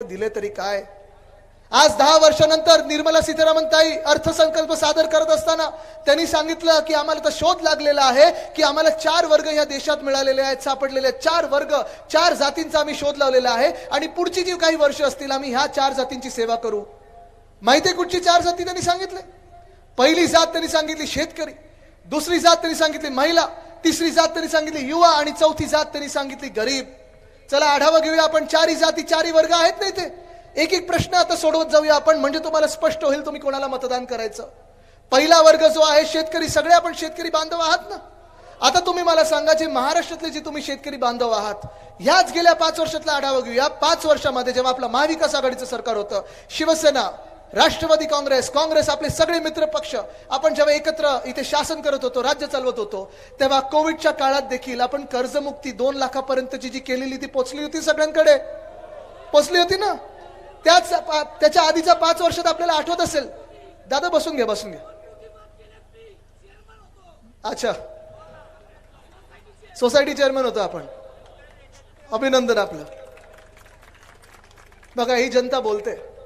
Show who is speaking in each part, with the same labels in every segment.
Speaker 1: दिले तरी काय? आज दहा वर्षानंतर निर्मला सीतारामन ताई अर्थसंकल्प सादर करत असताना त्यांनी सांगितलं की आम्हाला तर शोध लागलेला आहे की आम्हाला चार वर्ग या देशात मिळालेले आहेत सापडलेले आहेत. चार वर्ग चार जातींचा आम्ही शोध लावलेला आहे आणि पुढची जी काही वर्ष असतील आम्ही ह्या चार जातींची सेवा करू. माहिती कुठची चार जाती त्यांनी सांगितले? पहिली जात त्यांनी सांगितली शेतकरी दुसरी जात त्यांनी सांगितली महिला तिसरी जात त्यांनी सांगितली युवा आणि चौथी जात त्यांनी सांगितली गरीब. चला आढावा घेऊया आपण. चारी जाती चारी वर्ग आहेत नाही ते एक एक प्रश्न आता सोडवत जाऊया आपण. म्हणजे तुम्हाला स्पष्ट होईल तुम्ही कोणाला मतदान करायचं. पहिला वर्ग जो आहे शेतकरी. सगळे आपण शेतकरी बांधव आहात ना? आता तुम्ही मला सांगा जे महाराष्ट्रातले जे तुम्ही शेतकरी बांधव आहात ह्याच गेल्या पाच वर्षातला आढावा घेऊया. पाच वर्षामध्ये जेव्हा आपलं महाविकास आघाडीचं सरकार होतं शिवसेना राष्ट्रवादी काँग्रेस काँग्रेस आपले सगळे मित्र पक्ष आपण जेव्हा एकत्र इथे शासन करत होतो राज्य चालवत होतो तेव्हा कोविडच्या काळात देखील आपण कर्जमुक्ती दोन लाखापर्यंतची जी केलेली ती पोचली होती सगळ्यांकडे. पोचली होती ना? त्याच पा- त्याच्या आधीच्या पाच वर्षात आपल्याला आठवत असेल. दादा बसून घ्या बसून घ्या अच्छा. सोसायटी चेअरमन होतो आपण. अभिनंदन आपलं. बघा ही जनता बोलते.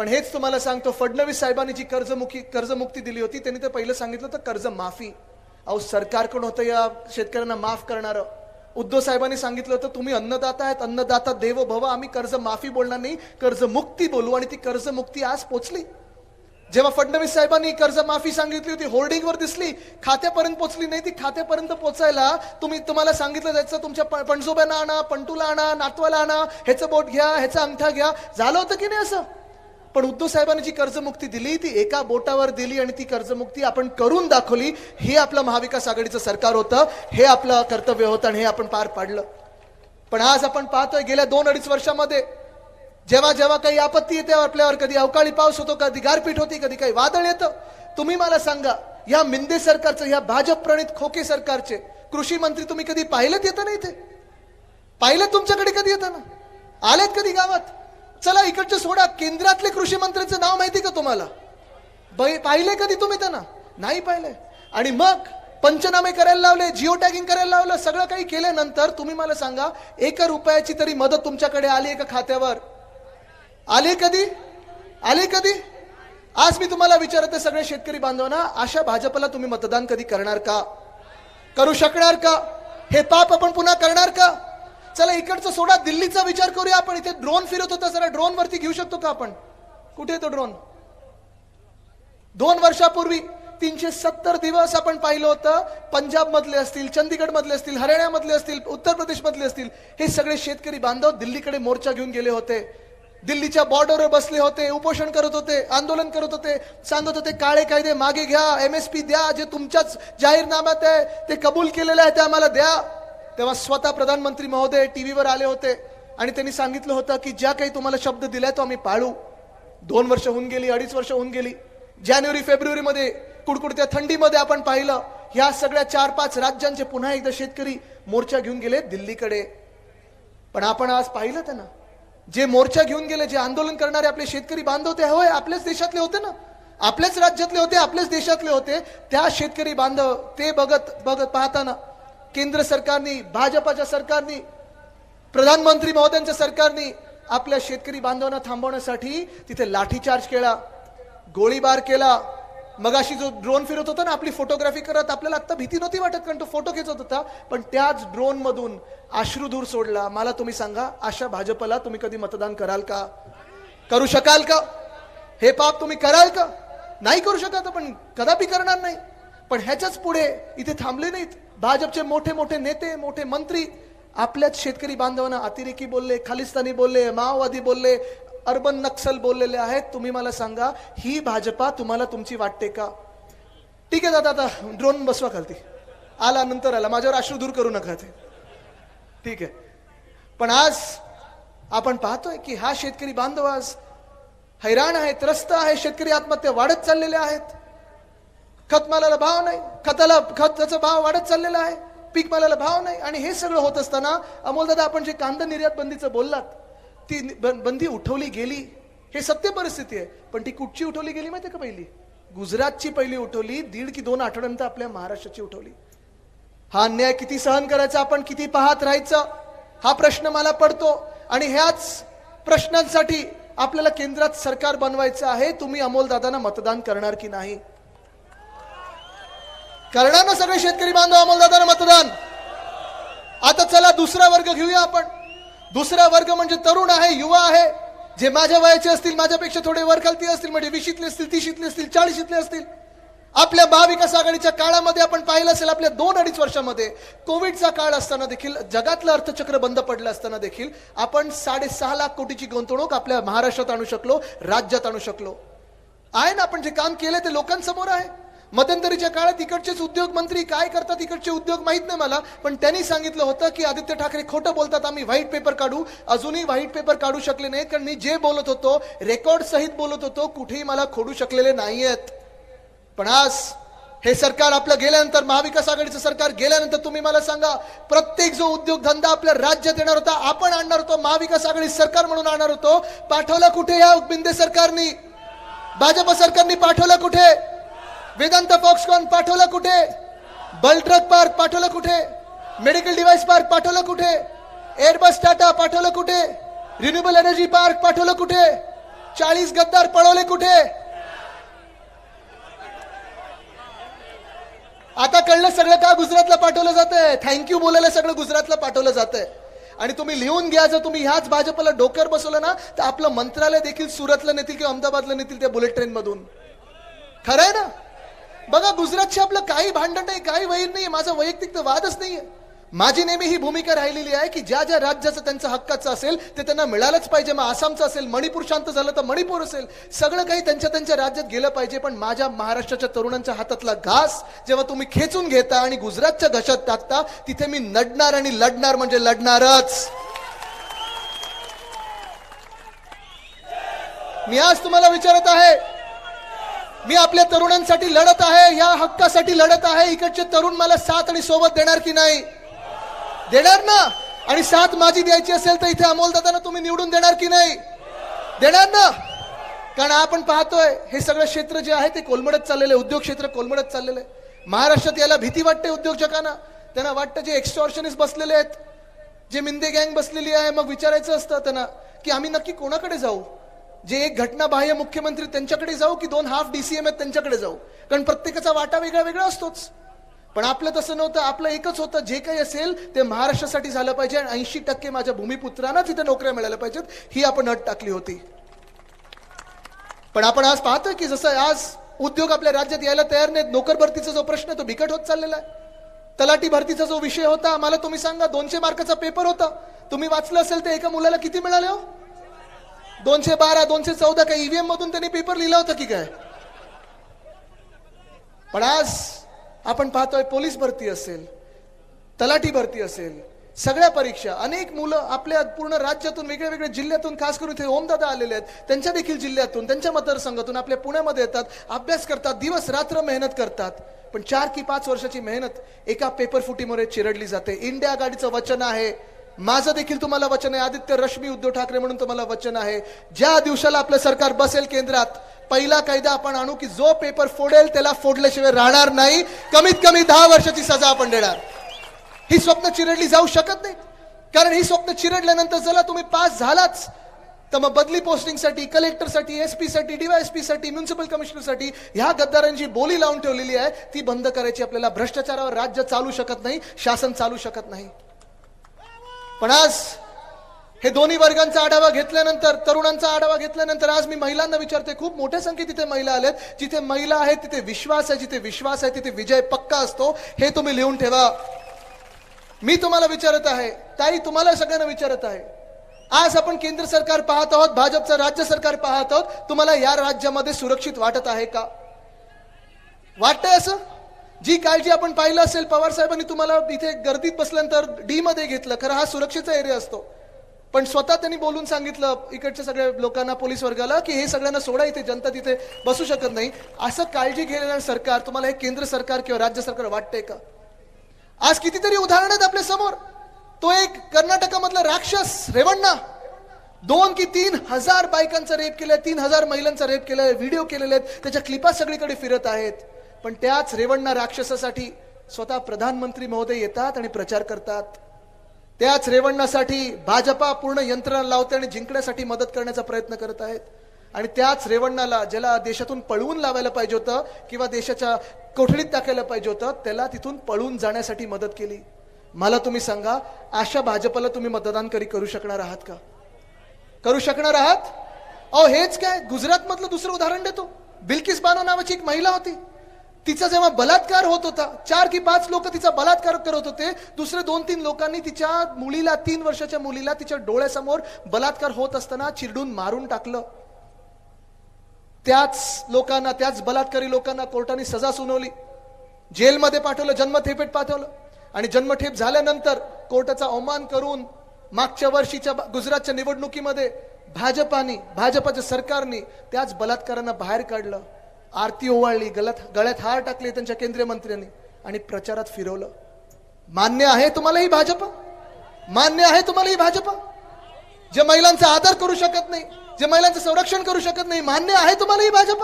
Speaker 1: पण हेच तुम्हाला सांगतो फडणवीस साहेबांनी जी कर्जमुखी कर्जमुक्ती दिली होती त्यांनी तर पहिलं सांगितलं तर कर्ज माफी. अहो सरकारकडून होतं या शेतकऱ्यांना माफ करणारं. उद्धव साहेबांनी सांगितलं होतं तुम्ही अन्नदाता आहेत अन्नदाता देवो भव आम्ही कर्ज माफी बोलणार नाही कर्जमुक्ती बोलू. आणि ती कर्जमुक्ती आज पोचली. जेव्हा फडणवीस साहेबांनी कर्जमाफी सांगितली होती होर्डिंगवर दिसली खात्यापर्यंत पोचली नाही ती खात्यापर्यंत पोचायला तुम्ही तुम्हाला सांगितलं जायचं तुमच्या प- पणजोब्यांना आणा पंटूला आणा नातवाला आणा ह्याचं बोट घ्या ह्याचा अंगठा घ्या. झालं होतं की नाही असं? पण उद्धव साहेबांनी जी कर्जमुक्ती दिली ती एका बोटावर दिली आणि ती कर्जमुक्ती आपण करून दाखवली हे आपलं महाविकास आघाडीचं सरकार होतं हे आपलं कर्तव्य होतं आणि हे आपण पार पाडलं. पण आज आपण पाहतोय गेल्या दोन अडीच वर्षामध्ये जेव्हा जेव्हा काही आपत्ती येते आपल्यावर कधी अवकाळी पाऊस होतो कधी गारपीट होती कधी काही वादळ येतं तुम्ही मला सांगा या मिंदे सरकारचं या भाजप प्रणित खोके सरकारचे कृषी मंत्री तुम्ही कधी पाहिलेत येतं ना इथे? पाहिलं तुमच्याकडे कधी येतं ना? आलेत कधी गावात? चला इकडचे सोडा. केंद्रातले कृषी मंत्र्याचं नाव माहिती का तुम्हाला? पाहिले कधी तुम्ही त्यांना? नाही पाहिले. आणि मग पंचनामे करायला लावले जिओ टॅगिंग करायला लावलं सगळं काही केल्यानंतर तुम्ही मला सांगा एका रुपयाची तरी मदत तुमच्याकडे आली आहे का खात्यावर? आली कधी? आली कधी? आज मी तुम्हाला विचारते सगळे शेतकरी बांधवांना अशा भाजपला तुम्ही मतदान कधी करणार का? करू शकणार का? हे पाप आपण पुन्हा करणार का? चला इकडचं सोडा दिल्लीचा विचार करूया आपण. इथे ड्रोन फिरत होता जरा ड्रोन वरती घेऊ शकतो का आपण? कुठे तो ड्रोन दोन वर्षापूर्वी तीनशे सत्तर दिवस आपण पाहिलं होतं पंजाब मधले असतील चंदीगड मधले असतील हरियाणामधले असतील उत्तर प्रदेश मधले असतील हे सगळे शेतकरी बांधव दिल्लीकडे मोर्चा घेऊन गेले होते. दिल्लीच्या बॉर्डरवर बसले होते उपोषण करत होते आंदोलन करत होते सांगत होते काळे कायदे मागे घ्या एम एस पी द्या जे तुमच्याच जाहीरनाम्यात आहे ते कबूल केलेले आहे ते आम्हाला द्या. तेव्हा स्वतः प्रधानमंत्री महोदय टीव्हीवर आले होते आणि त्यांनी सांगितलं होतं की ज्या काही तुम्हाला शब्द दिलाय तो आम्ही पाळू. दोन वर्ष होऊन गेली अडीच वर्ष होऊन गेली. जानेवारी फेब्रुवारीमध्ये कुडकुडत्या थंडीमध्ये आपण पाहिलं ह्या सगळ्या चार पाच राज्यांचे पुन्हा एकदा शेतकरी मोर्चा घेऊन गेले दिल्लीकडे. पण आपण आज पाहिलं त्यांना. जे मोर्चा घेऊन गेले जे आंदोलन करणारे आपले शेतकरी बांधव ते होय आपल्याच देशातले होते ना. आपल्याच राज्यातले होते आपल्याच देशातले होते. त्या शेतकरी बांधव ते बघत बघत पाहताना केंद्र सरकारनी भाजपाच्या सरकारनी प्रधानमंत्री महोदयांच्या सरकारनी आपल्या शेतकरी बांधवांना थांबवण्यासाठी तिथे लाठीचार्ज केला गोळीबार केला. मगाशी जो ड्रोन फिरत होता ना आपली फोटोग्राफी करत आपल्याला आता भीती नव्हती वाटत कारण तो फोटो खेचत होता. पण त्याच ड्रोनमधून अश्रुधूर सोडला. मला तुम्ही सांगा अशा भाजपला तुम्ही कधी मतदान कराल का? करू शकाल का? हे पाप तुम्ही कराल का? नाही करू शकत पण कदापि करणार नाही. पण ह्याच्याच पुढे इथे थांबले नाहीत. भाजपचे मोठे मोठे नेते मोठे मंत्री आपल्याच शेतकरी बांधवांना अतिरेकी बोलले खालिस्तानी बोलले माओवादी बोलले अर्बन नक्सल बोललेले आहेत. तुम्ही मला सांगा ही भाजपा तुम्हाला तुमची वाटते का? ठीक आहे दादा आता ड्रोन बसवा खालती. आला नंतर आला. माझ्यावर अश्रू दूर करू नका ते. ठीक आहे. पण आज आपण पाहतोय की हा शेतकरी बांधव आज हैराण आहे त्रस्त आहे शेतकरी आत्महत्या वाढत चाललेल्या आहेत. खत मालाला भाव नाही खताला खत त्याचा भाव वाढत चाललेला आहे पीक मालाला भाव नाही आणि हे सगळं होत असताना अमोलदादा आपण जे कांदा निर्यात बंदीचं बोललात ती बंदी उठवली गेली हे सत्य परिस्थिती आहे. पण ती कुठची उठवली गेली माहिती का पहिली? गुजरातची पहिली उठवली दीड की दोन आठवड्यानंतर आपल्या महाराष्ट्राची उठवली. हा अन्याय किती सहन करायचा आपण किती पाहत राहायचं हा प्रश्न मला पडतो. आणि ह्याच प्रश्नांसाठी आपल्याला केंद्रात सरकार बनवायचं आहे तुम्ही अमोलदादांना मतदान करणार की नाही? करणार ना सगळे शेतकरी बांधव अमोलदादांना मतदान. आता चला दुसरा वर्ग घेऊया आपण. दुसरा वर्ग म्हणजे तरुण आहे युवा आहे. जे माझ्या वयाचे असतील माझ्यापेक्षा थोडे वर खालती असतील म्हणजे वीशीतले असतील तीशीतले असतील चाळीशीतले असतील. आपल्या महाविकास आघाडीच्या काळामध्ये आपण पाहिलं असेल आपल्या दोन अडीच वर्षामध्ये कोविडचा काळ असताना देखील जगातलं अर्थचक्र बंद पडलं असताना देखील आपण साडेसहा लाख कोटीची गुंतवणूक आपल्या महाराष्ट्रात आणू शकलो राज्यात आणू शकलो. आहे ना आपण जे काम केलं ते लोकांसमोर आहे. मध्यंतरीच्या काळात इकडचेच उद्योग मंत्री काय करतात इकडचे उद्योग माहीत नाही मला पण त्यांनी सांगितलं होतं की आदित्य ठाकरे खोटं बोलतात आम्ही व्हाईट पेपर काढू. अजूनही व्हाईट पेपर काढू शकले नाहीत कारण मी जे बोलत होतो रेकॉर्ड सहित बोलत होतो कुठेही मला खोडू शकलेले नाहीयेत. पण आज हे सरकार आपलं गेल्यानंतर महाविकास आघाडीचं सरकार गेल्यानंतर तुम्ही मला सांगा प्रत्येक जो उद्योगधंदा आपल्या राज्यात येणार होता आपण आणणार होतो महाविकास आघाडी सरकार म्हणून आणणार होतो. पाठवला कुठे या बिंदे सरकारनी? भाजप सरकारनी पाठवलं कुठे? वेदांत फॉक्सकॉन पाठवलं कुठे? बलट्रक पार्क पाठवलं कुठे? मेडिकल डिव्हाइस पार्क पाठवलं कुठे? एअरबस टाटा पाठवलं कुठे? रिन्युएबल एनर्जी पार्क पाठवलं कुठे? चाळीस गद्दार पळवले कुठे? आता कळलं सगळं का गुजरातला पाठवलं जातंय? थँक्यू बोलायला सगळं गुजरातला पाठवलं जातंय. आणि तुम्ही लिहून घ्या जर तुम्ही ह्याच भाजपला डोक्यावर बसवलं ना तर आपलं मंत्रालय देखील सुरतला नेतील किंवा अहमदाबादला नेतील त्या बुलेट ट्रेन मधून. खरं आहे ना? बघा गुजरातशी आपलं काही भांडण नाही काही वैर नाही माझा वैयक्तिक तर वादच नाहीये माझी नेहमी ही भूमिका राहिलेली आहे की ज्या ज्या राज्याचं त्यांचं हक्काचं असेल ते त्यांना मिळालंच पाहिजे. मग आसामचं असेल मणिपूर शांत झालं तर मणिपूर असेल. सगळं काही त्यांच्या त्यांच्या राज्यात गेलं पाहिजे पण माझ्या महाराष्ट्राच्या तरुणांच्या हातातला घास जेव्हा तुम्ही खेचून घेता आणि गुजरातच्या घशात टाकता तिथे मी नडणार आणि लढणार म्हणजे लढणारच. मी आज तुम्हाला विचारत आहे मी आपल्या तरुणांसाठी लढत आहे या हक्कासाठी लढत आहे. इकडचे तरुण मला साथ आणि सोबत देणार की नाही? देणार ना? आणि साथ माझी द्यायची असेल तर इथे अमोलदादांना तुम्ही निवडून देणार की नाही? देणार ना? कारण आपण पाहतोय हे सगळं क्षेत्र जे आहे ते कोलमडत चाललेलं आहे. उद्योग क्षेत्र कोलमडत चाललेलं आहे. महाराष्ट्रात याला भीती वाटते उद्योजकांना. त्यांना वाटतं जे एक्स्टॉर्शनिस्ट बसलेले आहेत जे मिंदे गँग बसलेली आहे मग विचारायचं असतं त्यांना की आम्ही नक्की कोणाकडे जाऊ? जे एक घटनाबाह्य मुख्यमंत्री त्यांच्याकडे जाऊ की दोन हाफ डीसीएम आहेत त्यांच्याकडे जाऊ. कारण प्रत्येकाचा वाटा वेगळा वेगळा असतोच. पण आपलं तसं नव्हतं आपलं एकच होतं. जे काही असेल ते महाराष्ट्रासाठी झालं पाहिजे आणि ऐंशी टक्के माझ्या भूमिपुत्रांना तिथे नोकऱ्या मिळाल्या पाहिजेत. ही आपण अट टाकली होती. पण आपण आज पाहतोय की जसं आज उद्योग आपल्या राज्यात यायला तयार नाहीत. नोकर भरतीचा जो प्रश्न तो बिकट होत चाललेला आहे. तलाठी भरतीचा जो विषय होता मला तुम्ही सांगा दोनशे मार्काचा पेपर होता. तुम्ही वाचलं असेल तर एका मुलाला किती मिळाले हो? दोनशे बारा दोनशे चौदा काही ईव्हीएम मधून त्यांनी पेपर लिहिला होता की काय? पण आज आपण पाहतोय पोलीस भरती असेल तलाठी भरती असेल सगळ्या परीक्षा अनेक मुलं आपल्या पूर्ण राज्यातून वेगळ्या वेगळ्या जिल्ह्यातून खास करून इथे ओमदादा आलेले आहेत. त्यांच्या देखील जिल्ह्यातून त्यांच्या मतदारसंघातून आपल्या पुण्यामध्ये येतात अभ्यास करतात दिवस रात्र मेहनत करतात. पण चार की पाच वर्षाची मेहनत एका पेपर फुटीमुळे चिरडली जाते. इंडिया आघाडीचं वचन आहे. माझं देखील तुम्हाला वचन आहे. आदित्य रश्मी उद्धव ठाकरे म्हणून तुम्हाला वचन आहे. ज्या दिवसाला आपलं सरकार बसेल केंद्रात पहिला कायदा आपण आणू की जो पेपर फोडेल त्याला फोडल्याशिवाय राहणार नाही. कमीत कमी दहा वर्षाची सजा आपण देणार. ही स्वप्न चिरडली जाऊ शकत नाही. कारण ही स्वप्न चिरडल्यानंतर जरा तुम्ही पास झालाच तर मग बदली पोस्टिंगसाठी कलेक्टरसाठी एससाठी डीवायएसपीसाठी म्युन्सिपल कमिशनरसाठी ह्या गद्दारांची बोली लावून ठेवलेली आहे. ती बंद करायची आपल्याला भ्रष्टाचारावर राज्य चालू शकत नाही शासन चालू शकत नाही. पण आज हे दोन्ही वर्गांचा आढावा घेतल्यानंतर तरुणांचा आढावा घेतल्यानंतर आज मी महिलांना विचारते खूप मोठ्या संख्येत तिथे महिला आल्यात जिथे महिला आहेत तिथे विश्वास आहे जिथे विश्वास आहे तिथे विजय पक्का असतो हे तुम्ही लिहून ठेवा. मी तुम्हाला विचारत आहे ताई तुम्हाला सगळ्यांना विचारत आहे आज आपण केंद्र सरकार पाहत आहोत भाजपचं राज्य सरकार पाहत आहोत तुम्हाला या राज्यामध्ये सुरक्षित वाटत आहे का? वाटतंय असं? जी काळजी आपण पाहिलं असेल पवार साहेबांनी तुम्हाला इथे गर्दीत बसल्यानंतर डी मध्ये घेतलं. खरं हा सुरक्षेचा एरिया असतो. पण स्वतः त्यांनी बोलून सांगितलं इकडच्या सगळ्या लोकांना पोलीस वर्गाला की हे सगळ्यांना सोडा इथे जनता तिथे बसू शकत नाही. असं काळजी घेणारं सरकार तुम्हाला हे केंद्र सरकार किंवा राज्य सरकार वाटतंय का? आज कितीतरी उदाहरण आहेत आपल्यासमोर. तो एक कर्नाटकामधला राक्षस रेवण्णा. दोन की तीन हजार बायकांचा रेप केलाय तीन हजार महिलांचा रेप केलाय व्हिडिओ केलेले आहेत. त्याच्या क्लिपा सगळीकडे फिरत आहेत. पण त्याच रेवण्णा राक्षसासाठी स्वतः प्रधानमंत्री महोदय येतात आणि प्रचार करतात. त्याच रेवण्णासाठी भाजपा पूर्ण यंत्रणा लावते आणि जिंकण्यासाठी मदत करण्याचा प्रयत्न करत आहेत. आणि त्याच रेवण्णाला ज्याला देशातून पळवून लावायला पाहिजे होतं किंवा देशाच्या कोठडीत टाकायला पाहिजे होतं त्याला तिथून पळून जाण्यासाठी मदत केली. मला तुम्ही सांगा अशा भाजपला तुम्ही मतदान करी करू शकणार आहात का? करू शकणार आहात? अहो हेच काय? गुजरात मधलं दुसरं उदाहरण देतो. बिल्किस बानो नावाची एक महिला होती. तिचा जेव्हा बलात्कार होत होता चार की पाच लोक तिचा बलात्कार करत होते दुसरे दोन तीन लोकांनी तिच्या मुलीला तीन वर्षाच्या मुलीला तिच्या डोळ्यासमोर बलात्कार होत असताना चिरडून मारून टाकलं. त्याच लोकांना त्याच बलात्कारी लोकांना कोर्टाने सजा सुनावली. जेलमध्ये पाठवलं जन्मठेपेत पाठवलं. आणि जन्मठेप झाल्यानंतर कोर्टाचा अवमान करून मागच्या वर्षीच्या गुजरातच्या निवडणुकीमध्ये भाजपानी भाजपाच्या सरकारने त्याच बलात्कारांना बाहेर काढलं. आरती ओवाळली गलत गळ्यात हार टाकले त्यांच्या केंद्रीय मंत्र्यांनी आणि प्रचारात फिरवलं. मान्य आहे तुम्हाला ही भाजप? मान्य आहे तुम्हाला ही भाजप? जे महिलांचा आदर करू शकत नाही जे महिलांचं संरक्षण करू शकत नाही मान्य आहे तुम्हाला ही भाजप?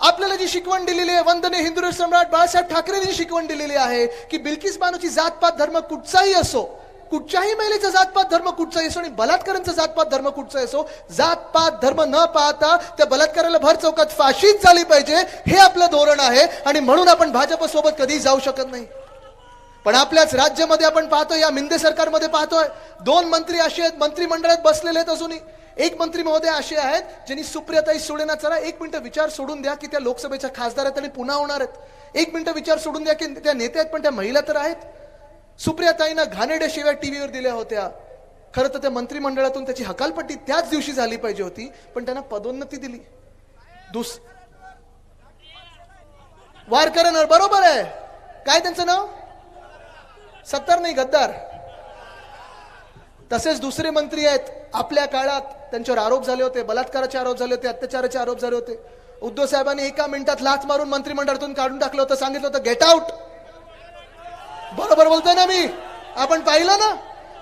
Speaker 1: आपल्याला जी शिकवण दिलेली आहे वंदने हिंदू सम्राट बाळासाहेब ठाकरेंनी शिकवण दिलेली आहे की बिल्किस बानूची जातपात धर्म कुठचाही असो कुठच्याही महिलेचा जातपात धर्म कुठचा असो आणि बलात्कारांचा जातपात धर्म कुठचा असो जातपात धर्म न पाहता त्या बलात्काराला भर चौकात फाशीच झाली पाहिजे हे आपलं धोरण आहे आणि म्हणून आपण भाजप सोबत जाऊ शकत नाही. पण आपल्याच राज्यामध्ये आपण पाहतोय या मिंदे सरकारमध्ये पाहतोय. दोन मंत्री असे आहेत मंत्रिमंडळात बसलेले आहेत अजूनही. एक मंत्री महोदय असे आहेत ज्यांनी सुप्रियाताई सुडेना चला एक मिनिटं विचार सोडून द्या की त्या लोकसभेच्या खासदार आहेत आणि पुन्हा होणार आहेत. एक मिनिटं विचार सोडून द्या की त्या नेत्या आहेत पण त्या महिला तर आहेत. सुप्रियाताईनं घाणेड्या शिव्या टीव्हीवर दिल्या होत्या. खरं तर त्या मंत्रिमंडळातून त्याची हकालपट्टी त्याच दिवशी झाली पाहिजे होती पण त्यांना पदोन्नती दिली. दुस वारकरन बरोबर आहे. काय त्यांचं नाव? सत्तर नाही गद्दार. तसेच दुसरे मंत्री आहेत आपल्या काळात त्यांच्यावर आरोप झाले होते बलात्काराचे आरोप झाले होते अत्याचाराचे आरोप झाले होते. उद्धव साहेबांनी एका मिनिटात लाच मारून मंत्रिमंडळातून काढून टाकलं होतं सांगितलं होतं गेट आउट बरोबर बोलतोय ना मी. आपण पाहिलं ना?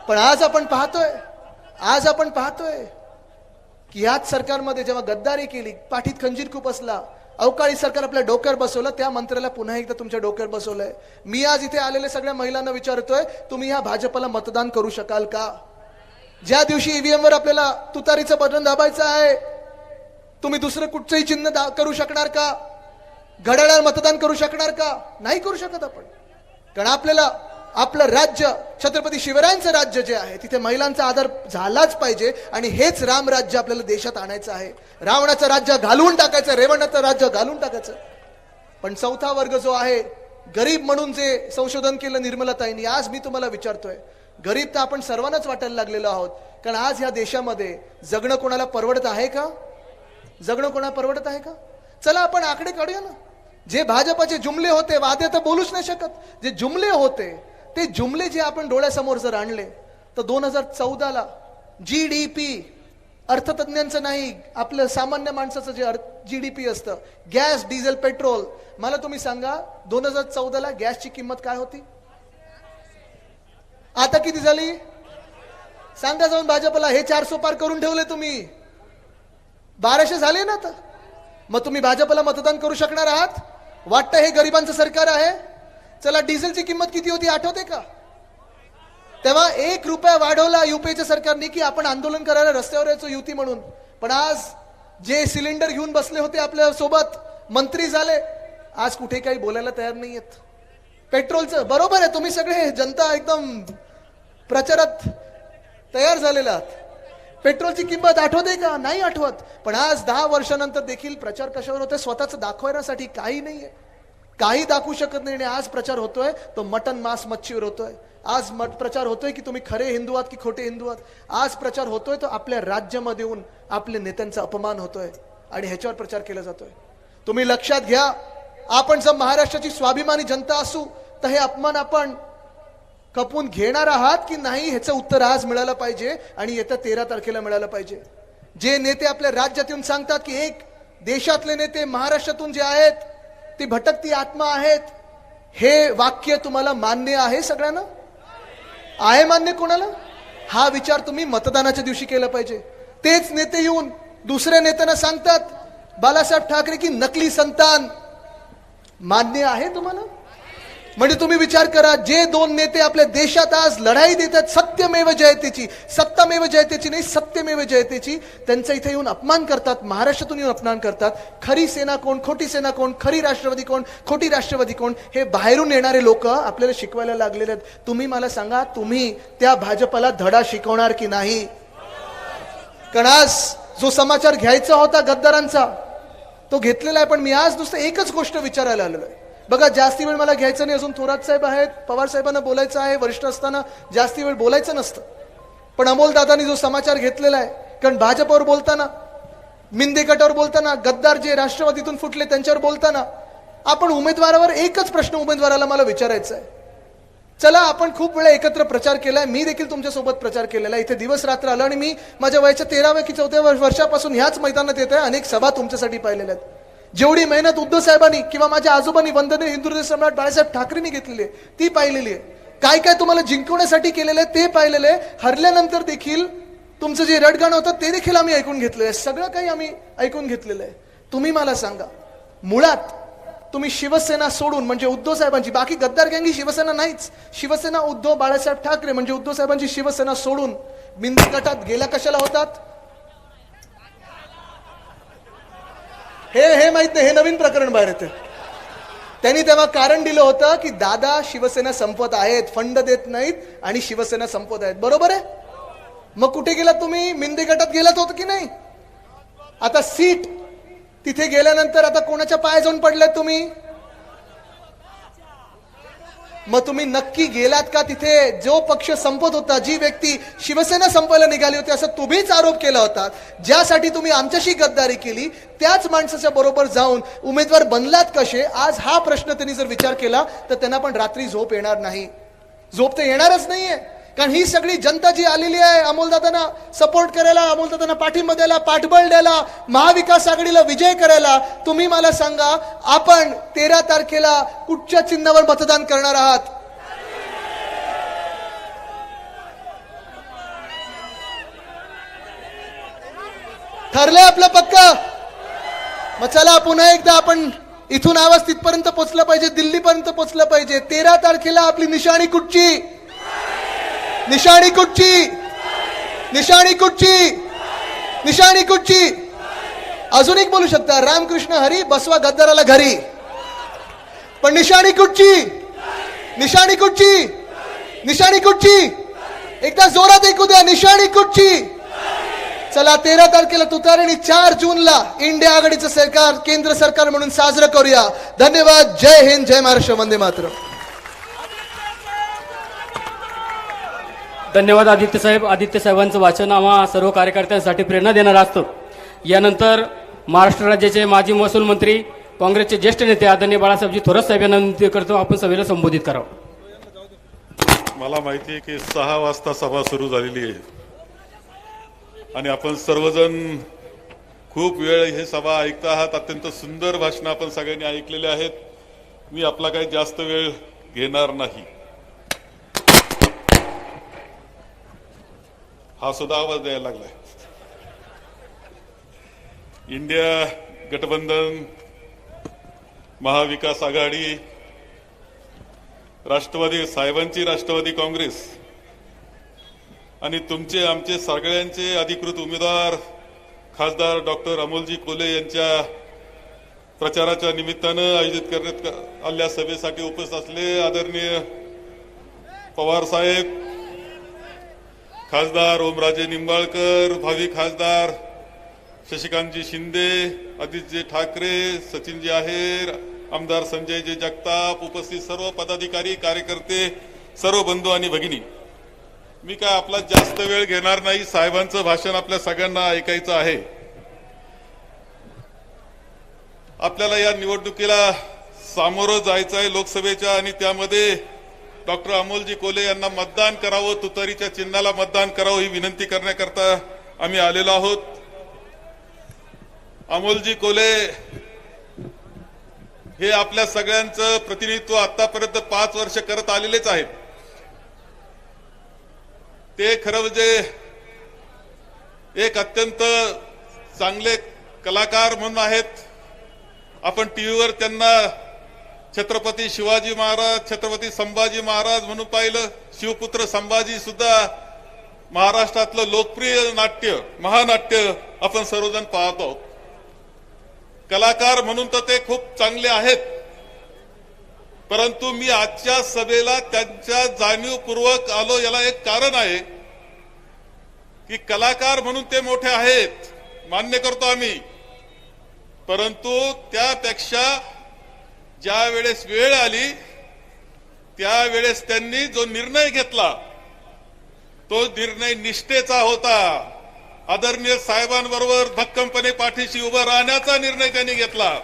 Speaker 1: पण आज आपण पाहतोय. आज आपण पाहतोय की याच सरकारमध्ये जेव्हा गद्दारी केली पाठीत खंजीर खूप असला अवकाळी सरकार आपल्या डोक्यावर बसवलं त्या मंत्र्याला पुन्हा एकदा तुमच्या डोक्यावर बसवलंय. मी आज इथे आलेल्या सगळ्या महिलांना विचारतोय तुम्ही ह्या भाजपला मतदान करू शकाल का? ज्या दिवशी ईव्हीएम वर आपल्याला तुतारीचं बटन दाबायचं आहे तुम्ही दुसरं कुठचंही चिन्ह दा- करू शकणार का? घड्याळावर मतदान करू शकणार का? नाही करू शकत आपण. कारण आपल्याला आपलं राज्य छत्रपती शिवरायांचं राज्य जे आहे तिथे महिलांचा आदर झालाच पाहिजे आणि हेच राम राज्य आपल्याला देशात आणायचं आहे. रावणाचं राज्य घालवून टाकायचं रेवणाचं राज्य घालून टाकायचं. पण चौथा वर्ग जो आहे गरीब म्हणून जे संशोधन केलं निर्मलाताईंनी आज मी तुम्हाला विचारतोय गरीब तर आपण सर्वांनाच वाटायला लागलेलो आहोत कारण आज ह्या देशामध्ये जगणं कोणाला परवडत आहे का? जगणं कोणाला परवडत आहे का? चला आपण आकडे काढूया ना. जे भाजपाचे जुमले होते वादे तर बोलूच नाही शकत. जे जुमले होते ते जुमले जे आपण डोळ्यासमोर जर आणले तर दोन हजार चौदाला जी डी पी अर्थतज्ञांचं नाही आपलं सामान्य माणसाचं जे अर्थ जी डी पी असतं गॅस डिझेल पेट्रोल. मला तुम्ही सांगा दोन हजार चौदाला गॅसची किंमत काय होती? आता किती झाली? सांगा जाऊन भाजपला हे चारसो पार करून ठेवले तुम्ही. बाराशे झाले ना तर मग तुम्ही भाजपला मतदान करू शकणार आहात? वाटतं हे गरिबांचं सरकार आहे? चला डिझेलची किंमत किती होती आठवते का? तेव्हा एक रुपया वाढवला युपीच्या सरकारने की आपण आंदोलन करायला रस्त्यावर यायचो युती म्हणून. पण आज जे सिलेंडर घेऊन बसले होते आपल्यासोबत मंत्री झाले आज कुठे काही बोलायला तयार नाही आहेत पेट्रोलचं बरोबर आहे तुम्ही सगळे जनता एकदम प्रचारात तयार झालेला आहात. पेट्रोलची किंमत आठवते का? नाही आठवत. पण आज दहा वर्षानंतर देखील प्रचार कशावर होतोय? स्वतःच दाखवण्यासाठी काही नाहीये. काही दाखवू शकत नाही आणि आज प्रचार होतोय तो मटन मांस मच्छीवर होतोय. आज मट प्रचार होतोय की तुम्ही खरे हिंदू आहात की खोटे हिंदू आहात? आज प्रचार होतोय तो आपल्या राज्यामध्ये येऊन आपल्या नेत्यांचा अपमान होतोय आणि ह्याच्यावर प्रचार केला जातोय. तुम्ही लक्षात घ्या आपण जर महाराष्ट्राची स्वाभिमानी जनता असू तर हे अपमान आपण खपून घेणार आहात की नाही ह्याचं उत्तर आज मिळालं पाहिजे आणि येत्या तेरा तारखेला मिळालं पाहिजे. जे नेते आपल्या राज्यात येऊन सांगतात की एक देशातले नेते महाराष्ट्रातून जे आहेत ती भटकती आत्मा आहेत हे वाक्य तुम्हाला मान्य आहे सगळ्यांना? आहे मान्य कोणाला? हा विचार तुम्ही मतदानाच्या दिवशी केला पाहिजे. तेच नेते येऊन दुसऱ्या नेत्यांना सांगतात बालासाहेब ठाकरे की नकली संतान. मान्य आहे तुम्हाला? म्हणजे तुम्ही विचार करा जे दोन नेते आपल्या देशात आज लढाई देतात सत्यमेव जयतेची सत्तामेव जयतेची नाही सत्यमेव जयतेची त्यांचा इथे येऊन अपमान करतात महाराष्ट्रातून येऊन अपमान करतात. खरी सेना कोण खोटी सेना कोण खरी राष्ट्रवादी कोण खोटी राष्ट्रवादी कोण हे बाहेरून येणारे लोक आपल्याला शिकवायला लागलेले आहेत. तुम्ही मला सांगा तुम्ही त्या भाजपला धडा शिकवणार की नाही? कारण आज जो समाचार घ्यायचा होता गद्दारांचा तो घेतलेला आहे पण मी आज नुसतं एकच गोष्ट विचारायला आलेलो आहे बघा जास्ती वेळ मला घ्यायचा नाही. अजून थोरात साहेब आहेत पवार साहेबांना बोलायचं आहे वरिष्ठ असताना जास्ती वेळ बोलायचं नसतं. पण अमोलदादांनी जो समाचार घेतलेला आहे कारण भाजपवर बोलताना मिंदे गटावर बोलताना गद्दार जे राष्ट्रवादीतून फुटले त्यांच्यावर बोलताना आपण उमेदवारावर एकच प्रश्न उमेदवाराला मला विचारायचा आहे. चला आपण खूप वेळा एकत्र प्रचार केलाय मी देखील तुमच्यासोबत प्रचार केलेला आहे. इथे दिवस रात्र आलं आणि मी माझ्या वयाच्या तेराव्या की चौथ्या वर्ष- वर्षापासून ह्याच मैदानात येत आहे अनेक सभा तुमच्यासाठी पाहिलेल्या आहेत. जेवढी मेहनत उद्धव साहेबांनी किंवा माझ्या आजोबांनी वंदनीय हिंदू सम्राट बाळासाहेब ठाकरेंनी घेतलेली आहे ती पाहिलेली आहे. काय काय तुम्हाला जिंकवण्यासाठी केलेलं आहे ते पाहिलेलं आहे. हरल्यानंतर देखील तुमचं जे रडगाणं होतं ते देखील आम्ही ऐकून घेतलेलं आहे. सगळं काही आम्ही ऐकून घेतलेलं आहे. तुम्ही मला सांगा मुळात तुम्ही शिवसेना सोडून म्हणजे उद्धव साहेबांची बाकी गद्दार गँगी शिवसेना नाहीच. शिवसेना उद्धव बाळासाहेब ठाकरे म्हणजे उद्धव साहेबांची शिवसेना सोडून बिंदू गटात गेल्या कशाला होतात? हे हे माहीत नाही हे नवीन प्रकरण बाहेर येते त्यांनी तेव्हा कारण दिलं होतं की दादा शिवसेना संपत आहेत फंड देत नाहीत आणि शिवसेना संपत आहेत. बरोबर आहे? मग कुठे गेलात तुम्ही? मिंदे गटात गेलात होत की नाही? आता सीट तिथे गेल्यानंतर आता कोणाच्या पाया जाऊन पडल्यात तुम्ही? मग तुम्ही नक्की गेलात का तिथे? जो पक्ष संपत होता जी व्यक्ती शिवसेना संपायला निघाली होती असं तुम्हीच आरोप केला होता. ज्यासाठी तुम्ही आमच्याशी गद्दारी केली त्याच माणसाच्या बरोबर जाऊन उमेदवार बनलात कसे? आज हा प्रश्न त्यांनी जर विचार केला तर त्यांना पण रात्री झोप येणार नाही. झोप तर येणारच नाहीये. कारण ही सगळी जनता जी आलेली आहे अमोलदादांना सपोर्ट करायला अमोलदादांना पाठिंबा द्यायला पाठबळ द्यायला महाविकास आघाडीला विजय करायला तुम्ही मला सांगा आपण तेरा तारखेला कुठच्या चिन्हावर मतदान करणार आहात? ठरलंय आपलं पक्क. मग चला पुन्हा एकदा आपण इथून आवाज तिथपर्यंत पोचला पाहिजे दिल्लीपर्यंत पोचलं पाहिजे. तेरा तारखेला आपली निशाणी कुठची? निशाणी कुठची? निशाणी कुठची? निशाणी कुठची? अजून एक बोलू शकता. रामकृष्ण हरी बसवा गद्दाराला घरी. पण निशाणी कुठची? निशाणी कुठची? निशाणी कुठची? एकदा जोरात ऐकू द्या. निशाणी कुठची? चला तेरा तारखेला तुतारी चार जूनला इंडिया आघाडीचं सरकार केंद्र सरकार म्हणून साजरं करूया. धन्यवाद. जय हिंद. जय महाराष्ट्र. वंदे मातरम.
Speaker 2: धन्यवाद आदित्य साहेब. आदित्य साहेबांचं वाचन आम्हा सर्व कार्यकर्त्यांसाठी प्रेरणा देणारं असतं. यानंतर महाराष्ट्र राज्याचे माजी महसूल मंत्री काँग्रेसचे ज्येष्ठ नेते आदरणीय बाळासाहेबजी थोरात साहेब यांना विनंती करतो आपण सभेला संबोधित करावं.
Speaker 3: मला माहिती आहे की सहा वाजता सभा सुरू झालेली आहे. आणि आपण सर्वजण खूप वेळ हे सभा ऐकता आहात. अत्यंत सुंदर भाषणं आपण सगळ्यांनी ऐकलेले आहेत. मी आपला काही जास्त वेळ घेणार नाही. हा सुद्धा आवाज द्यायला लागलाय. इंडिया गठबंधन महाविकास आघाडी राष्ट्रवादी साहेबांची राष्ट्रवादी काँग्रेस आणि तुमचे आमचे सगळ्यांचे अधिकृत उमेदवार खासदार डॉक्टर अमोलजी कोले यांच्या प्रचाराच्या निमित्तानं आयोजित करण्यात आलेल्या सभेसाठी उपस्थित असले आदरणीय पवार साहेब खासदार ओमराजे निंबाळकर भावी खासदार शशिकांतजी शिंदे आदित्यजी ठाकरे सचिनजी आहेर आमदार संजयजी जगताप उपस्थित सर्व पदाधिकारी कार्यकर्ते सर्व बंधू आणि भगिनी. मी काय आपला जास्त वेळ घेणार नाही साहेबांचं भाषण आपल्या सगळ्यांना ऐकायचं आहे. आपल्याला या निवडणुकीला सामोरं जायचं आहे लोकसभेच्या आणि त्यामध्ये डॉक्टर अमोलजी कोले यांना मतदान करावं तुतारीच्या चिन्हाला मतदान करावं ही विनंती करण्याकरता आम्ही आलेलो आहोत. अमोलजी कोले हे आपल्या सगळ्यांचं प्रतिनिधित्व आतापर्यंत पाच वर्ष करत आलेलेच आहेत. ते खरं म्हणजे एक अत्यंत चांगले कलाकार म्हणून आहेत. आपण टीव्हीवर त्यांना छत्रपती शिवाजी महाराज छत्रपती संभाजी महाराज म्हणून पाहिलं शिवपुत्र संभाजी सुद्धा महाराष्ट्रातलं लोकप्रिय नाट्य महानाट्य आपण सर्वजण पाहतो कलाकार म्हणून तर ते खूप चांगले आहेत. परंतु मी आजच्या सभेला त्यांच्या जाणीवपूर्वक आलो याला एक कारण आहे की कलाकार म्हणून ते मोठे आहेत मान्य करतो आम्ही. परंतु त्यापेक्षा ज्या वेळेस वेळ आली त्यावेळेस त्यांनी जो निर्णय घेतला तो निर्णय निष्ठेचा होता. आदरणीय साहेबांबरोबर भक्कमपणे पाठीशी उभं राहण्याचा निर्णय त्यांनी घेतला.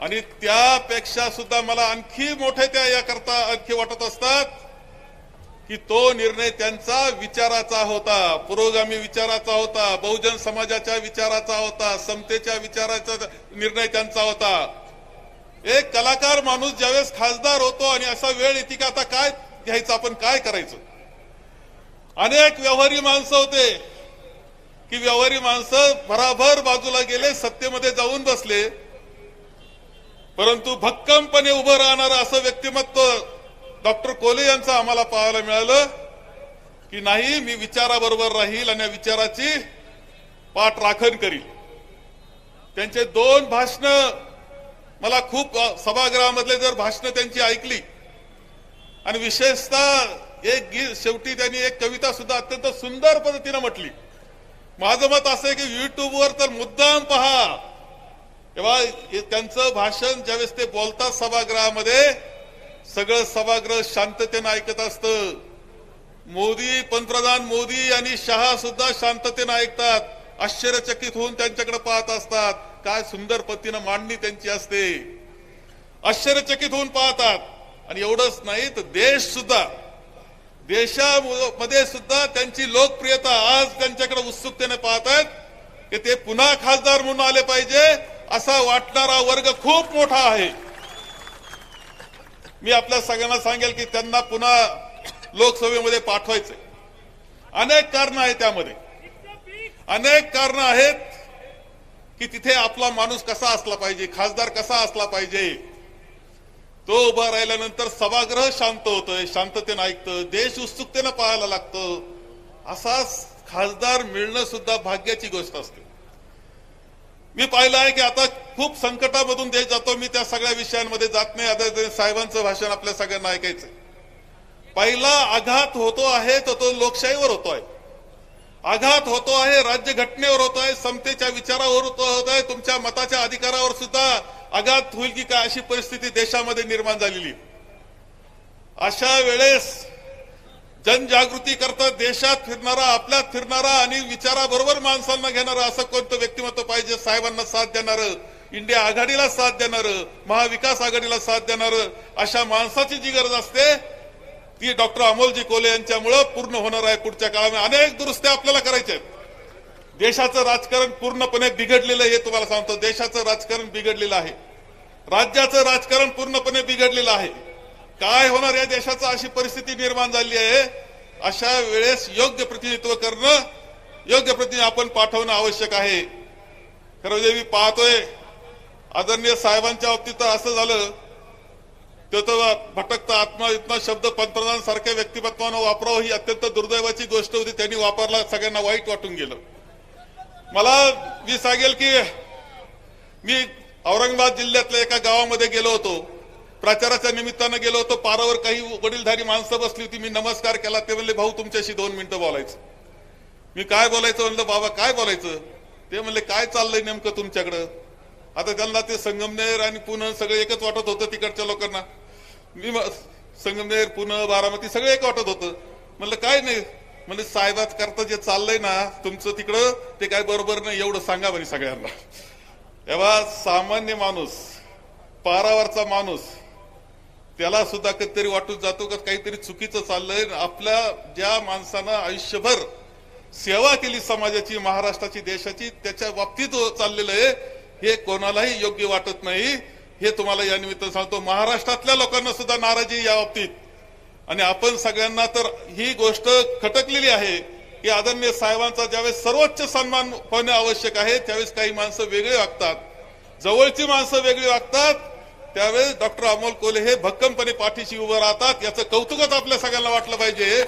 Speaker 3: आणि त्यापेक्षा सुद्धा मला आणखी मोठे त्या याकरता आणखी वाटत असतात की तो निर्णय त्यांचा विचाराचा होता पुरोगामी विचाराचा होता बहुजन समाजाच्या विचाराचा होता समतेच्या विचाराचा निर्णय त्यांचा होता. एक कलाकार माणूस ज्यावेळेस खासदार होतो आणि असा वेळ येते की आता काय घ्यायचं आपण काय करायचं? अनेक व्यवहारी माणसं होते की व्यवहारी माणसं भराभर बाजूला गेले सत्तेमध्ये जाऊन बसले. परंतु भक्कमपणे उभं राहणारं असं व्यक्तिमत्व डॉक्टर कोले यांचं आम्हाला पाहायला मिळालं की नाही मी विचाराबरोबर राहील आणि या विचाराची पाठ राखण करील. त्यांचे दोन भाषण मला खूप सभागृहामधले जर भाषणं त्यांची ऐकली आणि विशेषतः एक गीत शेवटी त्यांनी एक कविता सुद्धा अत्यंत सुंदर पद्धतीनं म्हटली. माझं मत असं आहे की युट्यूबवर तर मुद्दाम पहा. तेव्हा त्यांचं भाषण ज्यावेळेस ते बोलतात सभागृहामध्ये सगळं सभागृह शांततेनं ऐकत असतं. मोदी पंतप्रधान मोदी आणि शहा सुद्धा शांततेनं ऐकतात आश्चर्यचकित होऊन त्यांच्याकडे पाहत असतात. काय सुंदर पद्धतीनं मांडणी त्यांची असते. आश्चर्यचकित होऊन पाहतात. आणि एवढंच नाही तर देश सुद्धा देशामध्ये सुद्धा त्यांची लोकप्रियता आज त्यांच्याकडे उत्सुकतेने पाहतात की ते पुन्हा खासदार म्हणून आले पाहिजे असा वाटणारा वर्ग खूप मोठा आहे. मी आपल्या सगळ्यांना सांगेल की त्यांना पुन्हा लोकसभेमध्ये पाठवायचे अनेक कारण आहेत त्यामध्ये. अनेक कारण आहेत. की तिथे आपला माणूस कसा असला पाहिजे खासदार कसा असला पाहिजे? तो उभा राहिल्यानंतर सभागृह शांत होतोय शांततेनं ऐकतं देश उत्सुकतेनं पाहायला लागतं. असाच खासदार मिळणं सुद्धा भाग्याची गोष्ट असते. मी पाहिलं आहे की आता खूप संकटामधून देश जातो मी त्या सगळ्या विषयांमध्ये जात नाही. आता साहेबांचं भाषण आपल्या सगळ्यांना ऐकायचं पहिला आघात होतो आहे तर तो लोकशाहीवर होतो आहे आघात होतो आहे राज्य घटनेवर होतो आहे समतेच्या विचारावर होतो होत आहे तुमच्या मताच्या अधिकारावर सुद्धा आघात होईल की काय अशी परिस्थिती देशामध्ये निर्माण झालेली अशा वेळेस जनजागृती करता देशात फिरणारा आपल्यात फिरणारा आणि विचाराबरोबर माणसांना घेणारा असं कोणतं व्यक्तिमत्व पाहिजे? साहेबांना साथ देणारं इंडिया आघाडीला साथ देणारं महाविकास आघाडीला साथ देणारं अशा माणसाची जी गरज असते ती डॉक्टर अमोलजी कोले यांच्यामुळं पूर्ण होणार आहे पुढच्या काळामध्ये. अनेक दुरुस्त्या आपल्याला करायच्या आहेत. देशाचं राजकारण पूर्णपणे बिघडलेलं हे तुम्हाला सांगतो. देशाचं राजकारण बिघडलेलं आहे. राज्याचं राजकारण पूर्णपणे बिघडलेलं आहे. काय होणार या देशाचं अशी परिस्थिती निर्माण झाली आहे? अशा वेळेस योग्य प्रतिनिधित्व करणं योग्य प्रतिनिधी आपण पाठवणं आवश्यक आहे. खरं म्हणजे मी पाहतोय आदरणीय साहेबांच्या बाबतीत असं झालं त्याचा तर भटकता आत्मा इतना शब्द पंतप्रधान सारख्या व्यक्तिमत्वानं वापरावं ही अत्यंत दुर्दैवाची गोष्ट होती. त्यांनी वापरला सगळ्यांना वाईट वाटून गेलं. मला मी सांगेल की मी औरंगाबाद जिल्ह्यातल्या एका गावामध्ये गेलो होतो. प्रचाराच्या निमित्तानं गेलो होतो. पारावर काही वडीलधारी माणसं बसली होती. मी नमस्कार केला. ते म्हणले भाऊ तुमच्याशी दोन मिनिटं बोलायचं. मी काय बोलायचं? म्हणलं बाबा काय बोलायचं? ते म्हणले काय चाललंय नेमकं तुमच्याकडं? आता त्यांना ते संगमनेर आणि पुणे सगळं एकच वाटत होतं तिकडच्या लोकांना. मी संगमनेर पुणे बारामती सगळं एक वाटत होतं. म्हणलं काय नाही. म्हणजे साहेबात करता जे चाललंय ना तुमचं तिकडं ते काय बरोबर नाही एवढं सांगा म्हणे सगळ्यांना. तेव्हा सामान्य माणूस पारावरचा माणूस त्याला सुद्धा कधीतरी वाटून जातो का काहीतरी चुकीचं चाललंय. आपल्या ज्या माणसानं आयुष्यभर सेवा केली समाजाची महाराष्ट्राची देशाची त्याच्या बाबतीत चाललेलं आहे हे कोणालाही योग्य वाटत नाही. हे तुम्हाला या निमित्तानं सांगतो महाराष्ट्रातल्या लोकांना सुद्धा नाराजी या बाबतीत. आणि आपण सगळ्यांना तर ही गोष्ट खटकलेली आहे की आदरणीय साहेबांचा ज्यावेळेस सर्वोच्च सन्मान होणे आवश्यक आहे त्यावेळेस काही माणसं वेगळी वागतात. जवळची माणसं वेगळी वागतात त्यावेळेस डॉक्टर अमोल कोले हे भक्कमपणे पाठीशी उभं राहतात याचं कौतुकच आपल्या सगळ्यांना वाटलं पाहिजे.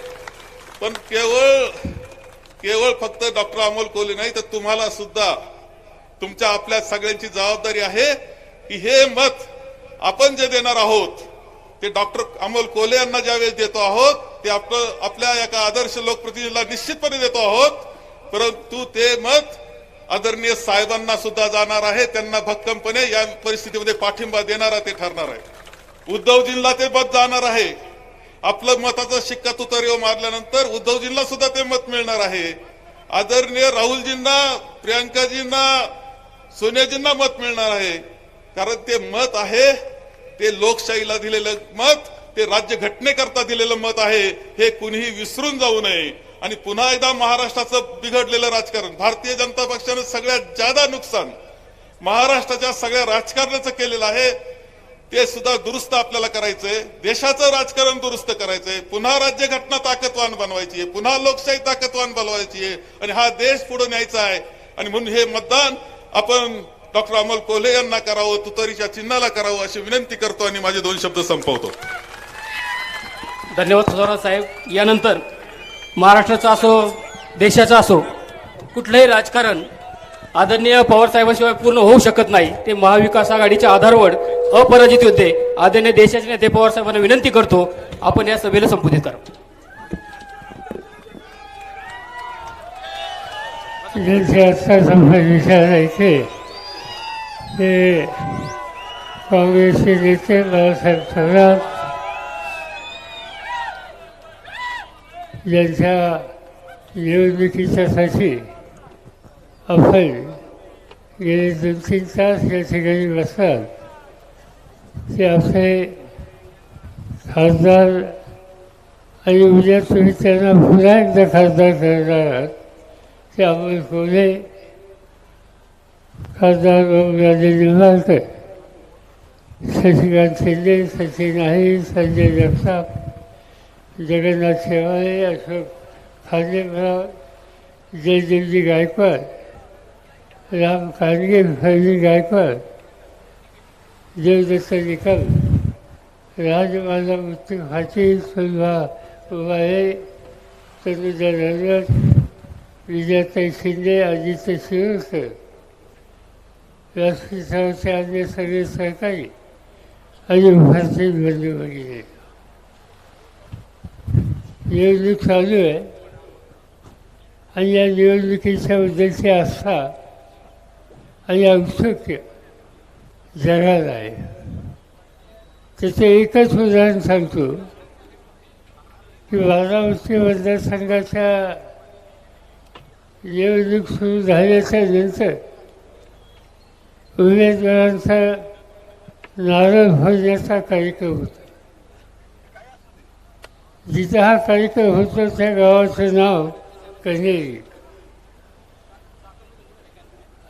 Speaker 3: पण केवळ केवळ फक्त डॉक्टर अमोल कोले नाही तर तुम्हाला सुद्धा तुमच्या आपल्या सगळ्यांची जबाबदारी आहे. की हे मत आपण जे देणार आहोत ते डॉक्टर अमोल कोले यांना ज्यावेळेस देतो आहोत ते आपलं आपल्या एका आदर्श लोकप्रतिनिधीला निश्चितपणे देतो आहोत. परंतु ते मत आदरणीय साहेबांना सुद्धा जाणार आहे त्यांना भक्कमपणे या परिस्थितीमध्ये पाठिंबा देणारा ते ठरणार आहे. उद्धवजींना ते मत जाणार आहे. आपलं मताचा शिक्का तुतारीवर मारल्यानंतर उद्धवजींना सुद्धा ते मत मिळणार आहे. आदरणीय राहुलजींना प्रियांकाजींना सोनियाजींना मत मिळणार आहे. कारण ते मत आहे ते लोकशाहीला दिलेलं मत ते राज्य घटनेकरता दिलेलं मत आहे हे कुणीही विसरून जाऊ नये. आणि पुन्हा एकदा महाराष्ट्राचं बिघडलेलं राजकारण भारतीय जनता पक्षानं सगळ्यात जादा नुकसान महाराष्ट्राच्या सगळ्या राजकारणाचं केलेलं आहे ते सुद्धा दुरुस्त आपल्याला करायचंय. देशाचं राजकारण दुरुस्त करायचंय. पुन्हा राज्य घटना ताकदवान बनवायची आहे. पुन्हा लोकशाही ताकदवान बनवायची आहे. आणि हा देश पुढे न्यायचा आहे. आणि म्हणून हे मतदान आपण डॉक्टर अमोल कोल्हे यांना करावं तुतारीच्या चिन्हाला करावं अशी विनंती करतो आणि माझे दोन शब्द संपवतो.
Speaker 2: धन्यवाद थोरात साहेब. यानंतर महाराष्ट्राचा असो देशाचा असो कुठलंही राजकारण आदरणीय पवार साहेबांशिवाय पूर्ण होऊ शकत नाही. ते महाविकास आघाडीच्या आधारवर अपराजित होते आदरणीय देशाचे नेते पवार साहेबांना विनंती करतो. आपण या सभेला संबोधित करा.
Speaker 4: ज्यांचे आत्ता संभाषण ऐकले ते काँग्रेसचे नेते बाळासाहेब थोरात यांच्या निवडणुकीच्यासाठी आपण गेले दोन तीन तास या ठिकाणी बसतात ते आपले खासदार आणि उद्या तुम्ही त्यांना पुन्हा एकदा खासदार करणार आहात. ते आपण कोणी खासदार राजे निंबाळकर शशिकांत शिंदे सचिन आहे संजय जगताप जगन्नाथ शेवाळे अशोक खांडेराव जयदेवजी गायकवाड राम खानगे फैजी गायकवाड देवदत्त निकम राजमाला मृत्यू फाटी सुलभा उभाळे तनुजा नरवट विजयाताई शिंदे अजित शिरोडकर व्यासपीठावरचे अन्य सगळे सहकारी आणि उपस्थित बंधू निवडणूक चालू आहे. आणि या निवडणुकीच्या बद्दलची आस्था आणि औत्सुक्य जगाला आहे. त्याचं एकच उदाहरण सांगतो की बारामती मतदारसंघाच्या निवडणूक सुरू झाल्याच्यानंतर उमेदवारांचा नारळ भरण्याचा कार्यक्रम होता. जिथं हा कार्यक्रम होतो त्या गावाचं नाव कन्हेरी.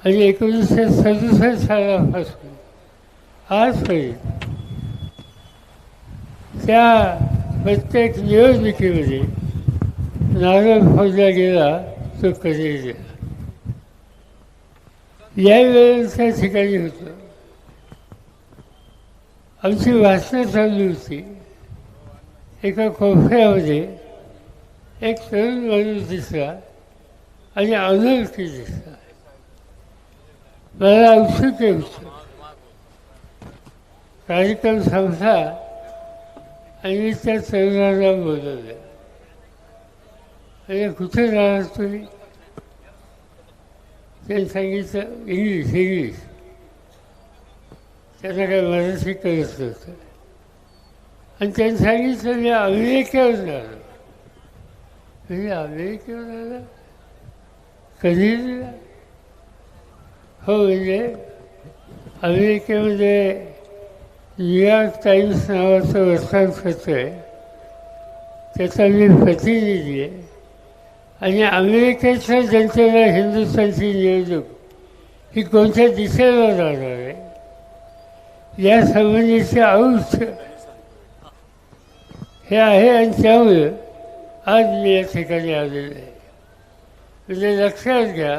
Speaker 4: आणि एकोणीसशे सदुसष्ट सालापासून आजपर्यंत त्या प्रत्येक निवडणुकीमध्ये नारळ फोडला गेला तो कधी यावेळेस त्या ठिकाणी होतं? आमची वाचना चालली होती. एका कोपऱ्यामध्ये एक तरुण माणूस दिसला आणि अनोळखी दिसला. मला औत्सुक्य होतं. कार्यक्रम संपला आणि मी त्या तरुणाला बोलवलं. आणि कुठे राहणार तुम्ही? त्यांनी सांगितलं इंग्लिश इंग्लिश. त्यांना काय मराठी कळत नव्हतं. आणि त्यांनी सांगितलं मी अमेरिकेवर झालं म्हणजे अमेरिकेवर आला कधी दिला हो म्हणजे अमेरिकेमध्ये न्यूयॉर्क टाईम्स नावाचं वर्तमानपत्र आहे त्याचा मी प्रतिनिधी आहे. आणि अमेरिकेच्या जनतेला हिंदुस्थानची निवडणूक ही कोणत्या दिशेला जाणार आहे? या संबंधीचे औष हे आहे आणि त्यामुळे आज मी या ठिकाणी आलेलो आहे. म्हणजे लक्षात घ्या